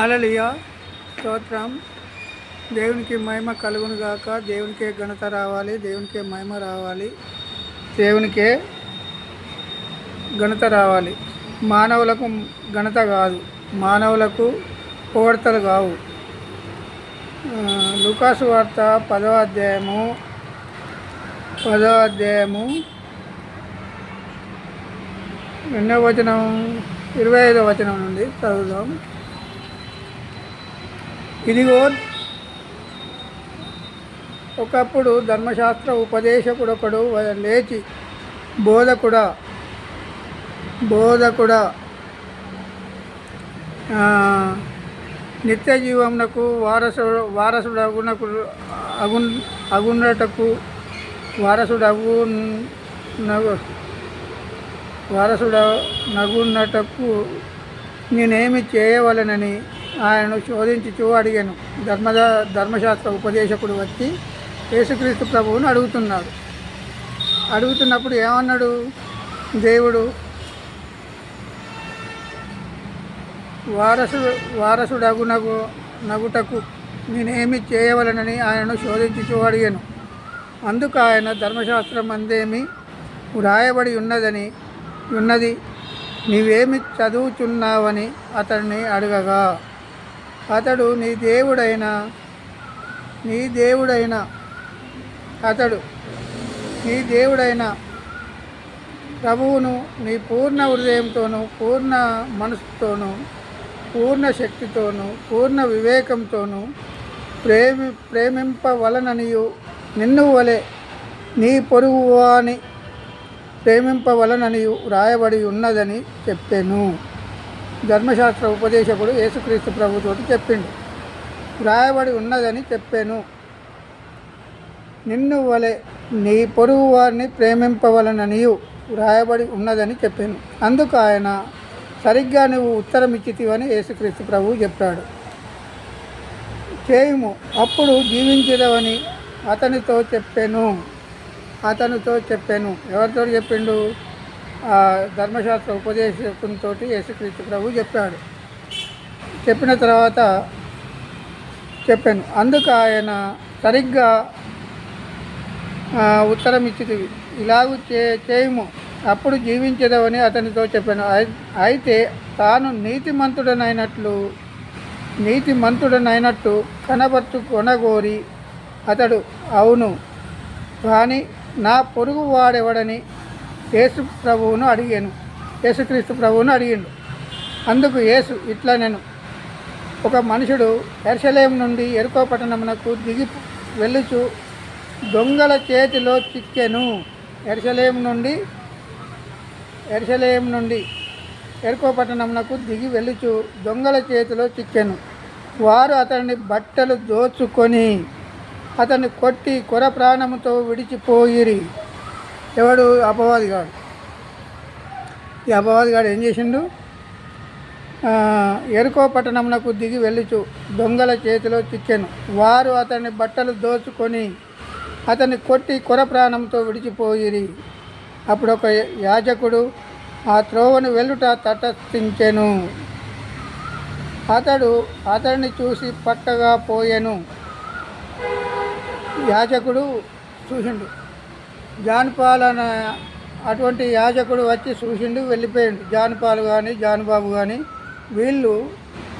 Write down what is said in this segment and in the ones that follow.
హలలియ స్తోత్రం. దేవునికి మహిమ కలుగును గాక. దేవునికే ఘనత రావాలి. దేవునికే మహిమ రావాలి. దేవునికే ఘనత రావాలి. మానవులకు ఘనత కాదు. మానవులకు పొగడతలు కావు. లుకాసు వార్త పదవ అధ్యాయము పదవ అధ్యాయము రెండవ వచనం ఇరవై ఐదవ వచనం నుండి చదువుదాం. ఇదిగో ఒకప్పుడు ధర్మశాస్త్ర ఉపదేశకుడు ఒకడు లేచి బోధకుడా బోధకుడా నిత్య జీవమునకు వారసుడు వారసుడు అగునకు అగున్ అగున్నటకు వారసుడు అగు నగు నగున్నటకు నేనేమి చేయవలనని ఆయనను శోధించుచూ అడిగాను. ధర్మ ధర్మశాస్త్ర ఉపదేశకుడు వచ్చి యేసుక్రీస్తు ప్రభువుని అడుగుతున్నాడు. అడుగుతున్నప్పుడు ఏమన్నాడు? దేవుడు వారసుడు వారసుడగు నగు నగుటకు నేనేమి చేయవలనని ఆయనను శోధించుచూ అడిగాను. అందుకు ఆయన ధర్మశాస్త్రం అందేమి? వ్రాయబడి ఉన్నదని ఉన్నది. నీవేమి చదువుచున్నావని అతన్ని అడగగా. అతడు నీ దేవుడైన నీ దేవుడైన అతడు నీ దేవుడైన ప్రభువును నీ పూర్ణ హృదయంతోనూ పూర్ణ మనసుతోనూ పూర్ణ శక్తితోనూ పూర్ణ వివేకంతోనూ ప్రేమి ప్రేమింపవలననియు నిన్ను వలె నీ పొరుగు అని ప్రేమింపవలనని వ్రాయబడి ఉన్నదని చెప్పాను. ధర్మశాస్త్ర ఉపదేశకుడు యేసుక్రీస్తు ప్రభుతోటి చెప్పిండు. వ్రాయబడి ఉన్నదని చెప్పాను. నిన్ను వలె నీ పొరుగు వారిని ప్రేమింపవలననియు వ్రాయబడి ఉన్నదని చెప్పాను. అందుకు ఆయన సరిగ్గా నువ్వు ఉత్తరం ఇచ్చితివని యేసుక్రీస్తు ప్రభువు చెప్పాడు. చేయుము అప్పుడు జీవించదవని అతనితో చెప్పాను. అతనితో చెప్పాను. ఎవరితో చెప్పిండు? ధర్మశాస్త్ర ఉపదేశకునితో యేసుక్రీస్తు ప్రభు చెప్పాడు. చెప్పిన తర్వాత చెప్పాను. అందుకు ఆయన సరిగ్గా ఉత్తరం ఇచ్చితివి. ఇలాగూ చే చేయము. అప్పుడు జీవించదవని అతనితో చెప్పాను. అయితే తాను నీతిమంతుడనైనట్లు నీతిమంతుడనైనట్టు కనబర్చు కొనగోరి అతడు అవును. కానీ నా పొరుగు వాడెవడని యేసు ప్రభువును అడిగాను. యేసుక్రీస్తు ప్రభువును అడిగిండు. అందుకు యేసు ఇట్లా నేను ఒక మనుషుడు ఎర్షలేం నుండి ఎరుకో పట్టణమునకు దిగి వెళ్ళుచు దొంగల చేతిలో చిక్కెను. ఎర్షలేం నుండి ఎర్షలేం నుండి ఎరుకో పట్టణమునకు దిగి వెళ్ళుచు దొంగల చేతిలో చిక్కెను. వారు అతని బట్టలు దోచుకొని అతన్ని కొట్టి కొర ప్రాణముతో విడిచిపోయిరి. ఎవడు అపవాదిగాడు ఈ అపవాదిగాడు ఏం చేసిండు? ఎరుకో పట్టణమునకు దిగి వెళ్ళుచు. దొంగల చేతిలో చిక్కెను. వారు అతని బట్టలు దోచుకొని అతన్ని కొట్టి కొర ప్రాణంతో విడిచిపోయిరి. అప్పుడు ఒక యాజకుడు ఆ త్రోవను వెళ్ళుట తటస్థించెను. అతడు అతడిని చూసి పక్కగా పోయెను. యాజకుడు చూసిండు. జాన్పాల్ అనే అటువంటి యాజకుడు వచ్చి చూసిండు వెళ్ళిపోయిండు. జానపాలు కానీ జాన్బాబు కానీ వీళ్ళు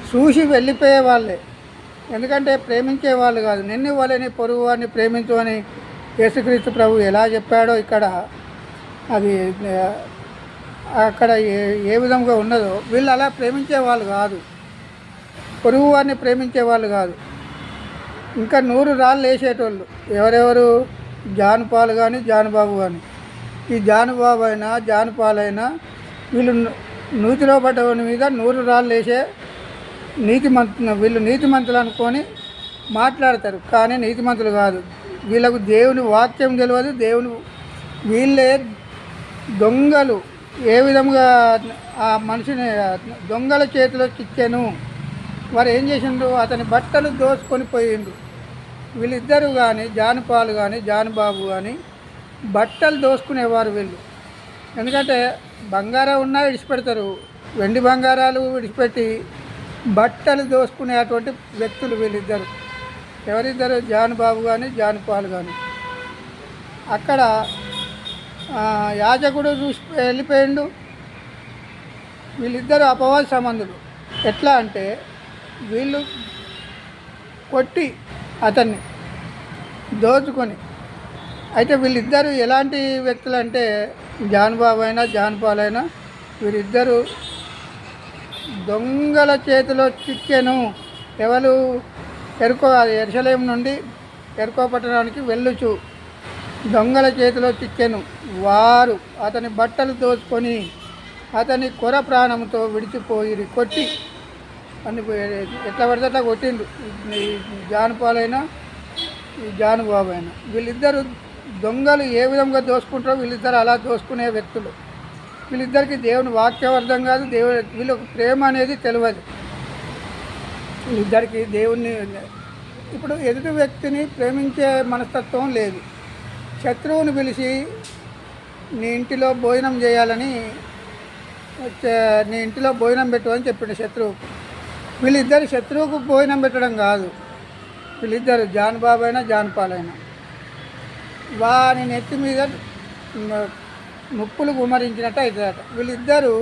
చూసి వెళ్ళిపోయే వాళ్ళే. ఎందుకంటే ప్రేమించే వాళ్ళు కాదు. నిన్ను వాళ్ళని పొరుగు వారిని ప్రేమించు అని యేసుక్రీస్తు ప్రభు ఎలా చెప్పాడో ఇక్కడ అది అక్కడ ఏ ఏ విధంగా ఉన్నదో వీళ్ళు అలా ప్రేమించే వాళ్ళు కాదు. పొరుగు వారిని ప్రేమించే వాళ్ళు కాదు. ఇంకా నూరు రాళ్ళు వేసేటోళ్ళు. ఎవరెవరు జానపాలు కానీ జానుబాబు కానీ ఈ జానుబాబు అయినా జానపాలైనా వీళ్ళు నూతిలో పడ్డవాని మీద నూరు రాళ్ళు వేసే నీతిమంతు వీళ్ళు నీతిమంతులు అనుకొని మాట్లాడతారు. కానీ నీతిమంతులు కాదు. వీళ్ళకు దేవుని వాక్యం తెలియదు దేవుని వీళ్ళే దొంగలు. ఏ విధంగా ఆ మనిషిని దొంగల చేతిలో చిక్కాను. వారు ఏం చేసిండ్రు? అతని బట్టలు దోసుకొని పోయిండు వీళ్ళిద్దరూ కానీ జానపాలు కానీ జానుబాబు కానీ బట్టలు దోసుకునేవారు వీళ్ళు. ఎందుకంటే బంగారం ఉన్నా విడిచిపెడతారు. వెండి బంగారాలు విడిచిపెట్టి బట్టలు దోసుకునేటువంటి వ్యక్తులు వీళ్ళిద్దరు. ఎవరిద్దరు? జానుబాబు కానీ జానుపాలు కానీ అక్కడ యాజకుడు చూసి వెళ్ళిపోయిండు. వీళ్ళిద్దరు అపవాద సంబంధులు. ఎట్లా అంటే వీళ్ళు కొట్టి అతన్ని దోచుకొని. అయితే వీళ్ళిద్దరూ ఎలాంటి వ్యక్తులు అంటే జాన్ బాబు అయినా జాన్పాల్ అయినా వీరిద్దరూ దొంగల చేతిలో చిక్కెను. ఎవరు? ఎరుకో ఎరుసలేం నుండి ఎరుకో పట్టణానికి వెళ్ళుచు. దొంగల చేతిలో చిక్కెను. వారు అతని బట్టలు దోచుకొని అతని కొర ప్రాణంతో విడిచిపోయి కొట్టి అన్ని ఎట్లా పడితే అట్లా కొట్టిండు ఈ జానపాలైనా ఈ జానుబాబు అయినా వీళ్ళిద్దరు దొంగలు ఏ విధంగా దోసుకుంటారో వీళ్ళిద్దరు అలా దోసుకునే వ్యక్తులు. వీళ్ళిద్దరికి దేవుని వాక్యం అర్థం కాదు దేవుని వీళ్ళకి ప్రేమ అనేది తెలియదు. వీళ్ళిద్దరికి దేవుణ్ణి ఇప్పుడు ఎదుటి వ్యక్తిని ప్రేమించే మనస్తత్వం లేదు. శత్రువుని పిలిచి నీ ఇంటిలో భోజనం చేయాలని నీ ఇంటిలో భోజనం పెట్టు అని చెప్పిండు శత్రువు. వీళ్ళిద్దరు శత్రువుకు భోజనం పెట్టడం కాదు. వీళ్ళిద్దరు జాన్ బాబు అయినా జాన్పాలైనా పాల్ వాని నెత్తి మీద ముప్పులు గుమరించినట్టు అవుతుందట. వీళ్ళిద్దరూ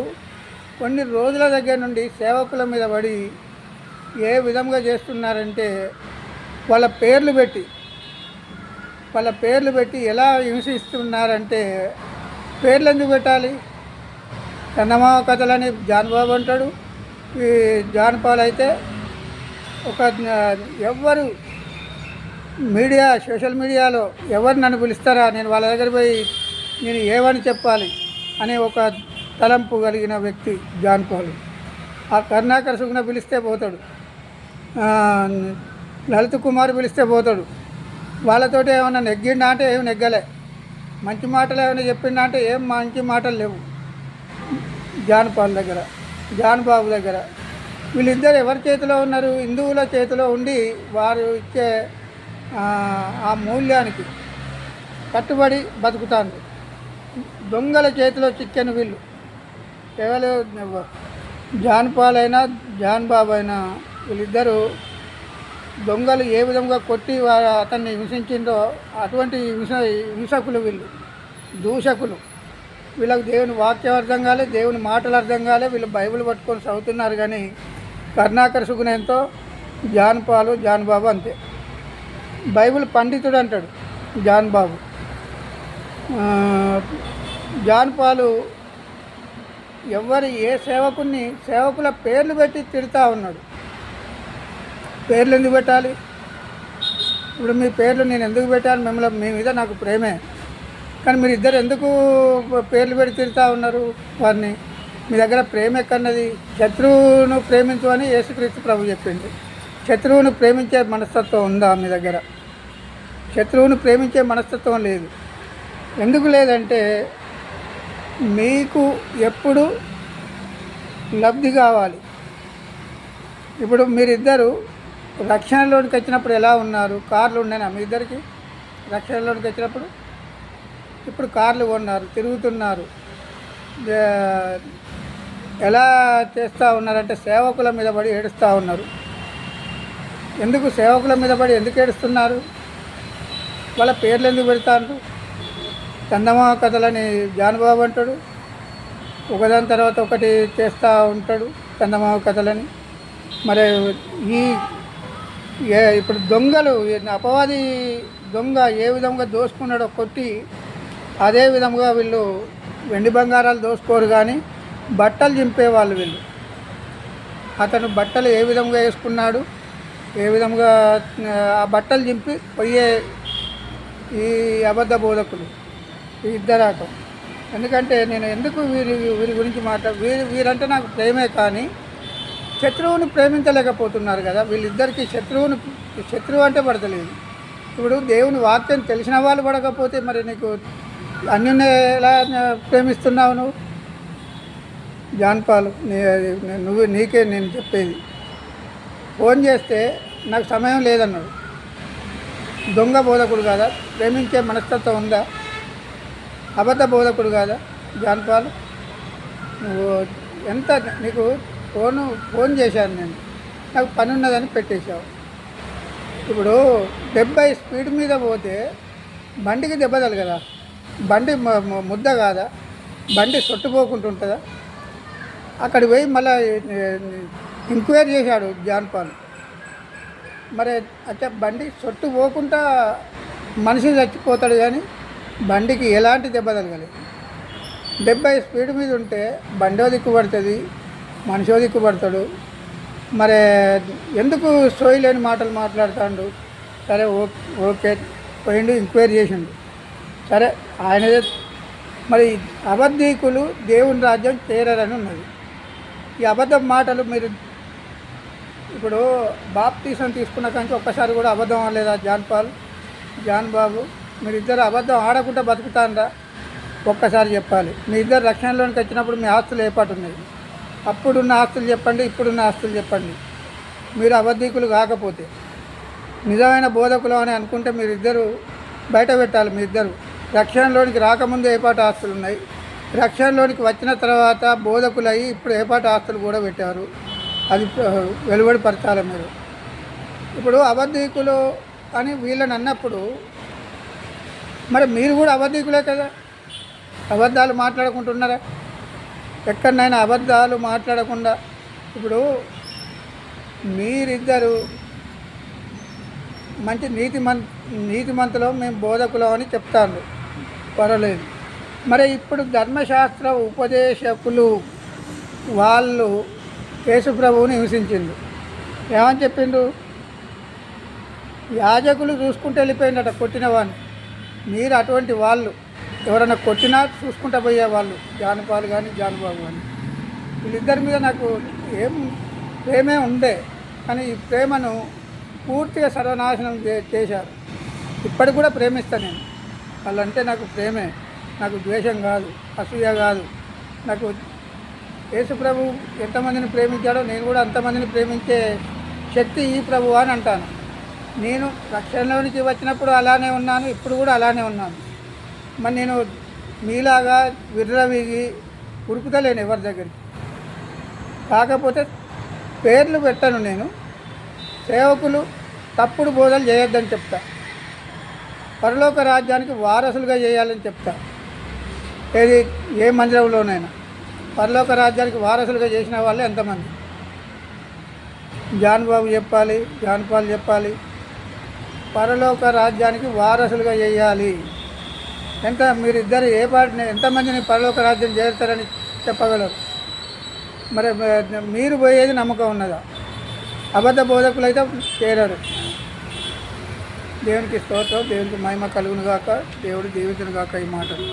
కొన్ని రోజుల దగ్గర నుండి సేవకుల మీద పడి ఏ విధంగా చేస్తున్నారంటే వాళ్ళ పేర్లు పెట్టి వాళ్ళ పేర్లు పెట్టి ఎలా హింసిస్తున్నారంటే పేర్లు ఎందుకు పెట్టాలి? చందమామ కథలని జాన్బాబు అంటాడు ఈ జాన్పాల్ అయితే ఒక ఎవ్వరు మీడియా సోషల్ మీడియాలో ఎవరు నన్ను పిలుస్తారా? నేను వాళ్ళ దగ్గర పోయి నేను ఏమని చెప్పాలి అనే ఒక తలంపు కలిగిన వ్యక్తి జాన్ పాల్ ఆ కరుణాకర్ సుగ్న పిలిస్తే పోతాడు. లలిత్ కుమార్ పిలిస్తే పోతాడు. వాళ్ళతోటి ఏమైనా నెగ్గిండా అంటే ఏం నెగ్గలే. మంచి మాటలు ఏమైనా చెప్పిండా అంటే ఏం మంచి మాటలు లేవు జాన్ పాల్ దగ్గర. జాన్ బాబు దగ్గర. వీళ్ళిద్దరు ఎవరి చేతిలో ఉన్నారు? హిందువుల చేతిలో ఉండి వారు ఇచ్చే ఆ, మూల్యానికి కట్టుబడి బతుకుతాను దొంగల చేతిలో చిక్కెను వీళ్ళు. ఎవరు? జాన్ పాల్ అయినా జాన్ బాబు అయినా వీళ్ళిద్దరూ దొంగలు ఏ విధంగా కొట్టి వారు అతన్ని హింసించిందో అటువంటి హింస హింసకులు వీళ్ళు. దూషకులు. వీళ్ళకి దేవుని వాక్యం అర్థం కాలే దేవుని మాటలు అర్థం కాలే వీళ్ళు బైబిల్ పట్టుకొని చదువుతున్నారు కానీ కర్ణాకర్ సుగుణంతో జాన్ పాలు జాన్ బాబు అంతే. బైబిల్ పండితుడు అంటాడు జాన్ బాబు. జాన్ పాలు ఎవరు ఏ సేవకుని సేవకుల పేర్లు పెట్టి తిడతా ఉన్నాడు. పేర్లు ఎందుకు పెట్టాలి? ఇప్పుడు మీ పేర్లు నేను ఎందుకు పెట్టాను మిమ్మల్ని మీ మీద నాకు ప్రేమే. కానీ మీరు ఇద్దరు ఎందుకు పేర్లు పెట్టి తిరుగుతూ ఉన్నారు వారిని? మీ దగ్గర ప్రేమ ఎక్కన్నది? శత్రువును ప్రేమించు అని యేసుక్రీస్తు ప్రభు చెప్పింది శత్రువును ప్రేమించే మనస్తత్వం ఉందా మీ దగ్గర? శత్రువును ప్రేమించే మనస్తత్వం లేదు. ఎందుకు లేదంటే మీకు ఎప్పుడు లబ్ధి కావాలి. ఇప్పుడు మీరిద్దరు రక్షణలోనికి వచ్చినప్పుడు ఎలా ఉన్నారు? కార్లు ఉన్నాయా మీ ఇద్దరికి? రక్షణలోనికి వచ్చినప్పుడు? ఇప్పుడు కార్లు కొన్నారు తిరుగుతున్నారు. ఎలా చేస్తూ ఉన్నారంటే సేవకుల మీద పడి ఏడుస్తూ ఉన్నారు. ఎందుకు సేవకుల మీద పడి ఎందుకు ఏడుస్తున్నారు? వాళ్ళ పేర్లు ఎందుకు పెడతారు చందమామ కథలని జానుబాబు అంటాడు. ఒకదాని తర్వాత ఒకటి చేస్తూ ఉంటాడు చందమామ కథలని. మరి ఈ ఇప్పుడు దొంగలు అపవాది దొంగ ఏ విధంగా దోసుకున్నాడో కొట్టి అదే విధంగా వీళ్ళు వెండి బంగారాలు దోసుకోరు కానీ బట్టలు చింపేవాళ్ళు వీళ్ళు అతను బట్టలు ఏ విధంగా వేసుకున్నాడు ఏ విధంగా ఆ బట్టలు చింపి పోయే ఈ అబద్ధ బోధకులు ఈ ఇద్దరాటం. ఎందుకంటే నేను ఎందుకు వీరి వీరి గురించి మాట్లా వీరి వీరంటే నాకు ప్రేమే కానీ శత్రువుని ప్రేమించలేకపోతున్నారు కదా వీళ్ళిద్దరికీ శత్రువుని శత్రువు అంటే పడతలేదు. ఇప్పుడు దేవుని వాక్యం తెలిసిన వాళ్ళు పడకపోతే మరి నీకు అన్యుని ఎలా ప్రేమిస్తున్నావు నువ్వు? జాన్పాలు నీ నువ్వు నీకే నేను చెప్పేది. ఫోన్ చేస్తే నాకు సమయం లేదన్నాడు. దొంగ బోధకుడు కాదా? ప్రేమించే మనస్తత్వం ఉందా? అబద్ధ బోధకుడు కాదా? జాన్పాల్ నువ్వు ఎంత నీకు ఫోను ఫోన్ చేశాను నేను. నాకు పని ఉన్నదని పెట్టేశావు. ఇప్పుడు డెబ్బై స్పీడ్ మీద పోతే బండికి దెబ్బ కదా బండి ముద్ద కాదా? బండి సొట్టుపోకుంటుంటుందా అక్కడ పోయి మళ్ళీ ఎంక్వైరీ చేశాడు జాన్పాల్ మరి అయితే బండి సొట్టు పోకుండా మనిషి చచ్చిపోతాడు కానీ బండికి ఎలాంటి దెబ్బ తగలేదు. డెబ్బై స్పీడ్ మీద ఉంటే బండో దిక్కు పడుతుంది మనిషో దిక్కుపడతాడు మరి ఎందుకు సోయి లేని మాటలు మాట్లాడుతాడు? సరే ఓకే ఓకే పోయిండు ఎంక్వైరీ చేసిండు. సరే ఆయనదే మరి అబద్ధీకులు దేవుని రాజ్యం చేరరని ఉన్నది. ఈ అబద్ధం మాటలు మీరు ఇప్పుడు బాప్తీసం తీసుకున్న కానీ ఒక్కసారి కూడా అబద్ధం ఆడలేదా జాన్ పాల్ జాన్ బాబు మీరు ఇద్దరు అబద్ధం ఆడకుండా బతుకుతానరా? ఒక్కసారి చెప్పాలి. మీ ఇద్దరు రక్షణలోనికి వచ్చినప్పుడు మీ ఆస్తులు ఏపాటు ఉన్నాయి? అప్పుడున్న ఆస్తులు చెప్పండి ఇప్పుడున్న ఆస్తులు చెప్పండి. మీరు అబద్ధికులు కాకపోతే. నిజమైన బోధకులు అని అనుకుంటే మీరు ఇద్దరు బయట పెట్టాలి మీ ఇద్దరు రక్షణలోనికి రాకముందు ఏపాటి ఆస్తులు ఉన్నాయి. రక్షణలోనికి వచ్చిన తర్వాత బోధకులయ్యి ఇప్పుడు ఏపాటి ఆస్తులు కూడా పెట్టారు. అది వెలువడి వెలువడిపరచాలి మీరు. ఇప్పుడు అబద్ధీకులు అని వీళ్ళని అన్నప్పుడు మరి మీరు కూడా అబద్ధీకులే కదా? అబద్ధాలు మాట్లాడుకుంటున్నారా? ఎక్కడనైనా అబద్ధాలు మాట్లాడకుండా ఇప్పుడు మీరిద్దరు మంచి నీతి మం నీతి మంతులో మేము బోధకులం అని చెప్తాను పర్వాలేదు మరి ఇప్పుడు ధర్మశాస్త్ర ఉపదేశకులు వాళ్ళు యేసుప్రభువుని హింసించిండు ఏమని చెప్పిండు యాజకులు చూసుకుంటూ వెళ్ళిపోయిండట కొట్టిన వాడిని మీరు అటువంటి వాళ్ళు ఎవరైనా కొట్టినా చూసుకుంటా పోయేవాళ్ళు జానపాలు కానీ జానబాబు కానీ వీళ్ళిద్దరి మీద నాకు ఏం ప్రేమే ఉండే కానీ ఈ ప్రేమను పూర్తిగా సర్వనాశనం చేశారు. ఇప్పటికి కూడా ప్రేమిస్తాను నేను. వాళ్ళంటే నాకు ప్రేమే. నాకు ద్వేషం కాదు అసూయ కాదు. నాకు యేసు ప్రభు ఎంతమందిని ప్రేమించాడో నేను కూడా అంతమందిని ప్రేమించే శక్తి ఈ ప్రభు అని అంటాను. నేను రక్షణలోనికి వచ్చినప్పుడు అలానే ఉన్నాను ఇప్పుడు కూడా అలానే ఉన్నాను. మరి నేను మీలాగా విర్రవీగి ఉరుకుతలేను ఎవరి దగ్గరికి. కాకపోతే పేర్లు పెట్టను నేను. సేవకులు తప్పుడు బోధలు చేయొద్దని చెప్తా. పరలోక రాజ్యానికి వారసులుగా చేయాలని చెప్తా. ఏది ఏ మందిరంలోనైనా. పరలోక రాజ్యానికి వారసులుగా చేసిన వాళ్ళు ఎంతమంది? జాన్ బాబు చెప్పాలి జాన్పాల్ చెప్పాలి. పరలోక రాజ్యానికి వారసులుగా చేయాలి. ఎంత మీరిద్దరు ఏ పాటిని ఎంతమందిని పరలోక రాజ్యం చేరుతారని చెప్పగలరు? మరి మీరు పోయేది నమ్మకం ఉన్నదా? అబద్ధ బోధకులు అయితే చేరరు. దేవునికి స్తోత్రం దేవునికి మహిమ కలుగును గాక దేవుడు దీవించను గాక ఈ మాటలు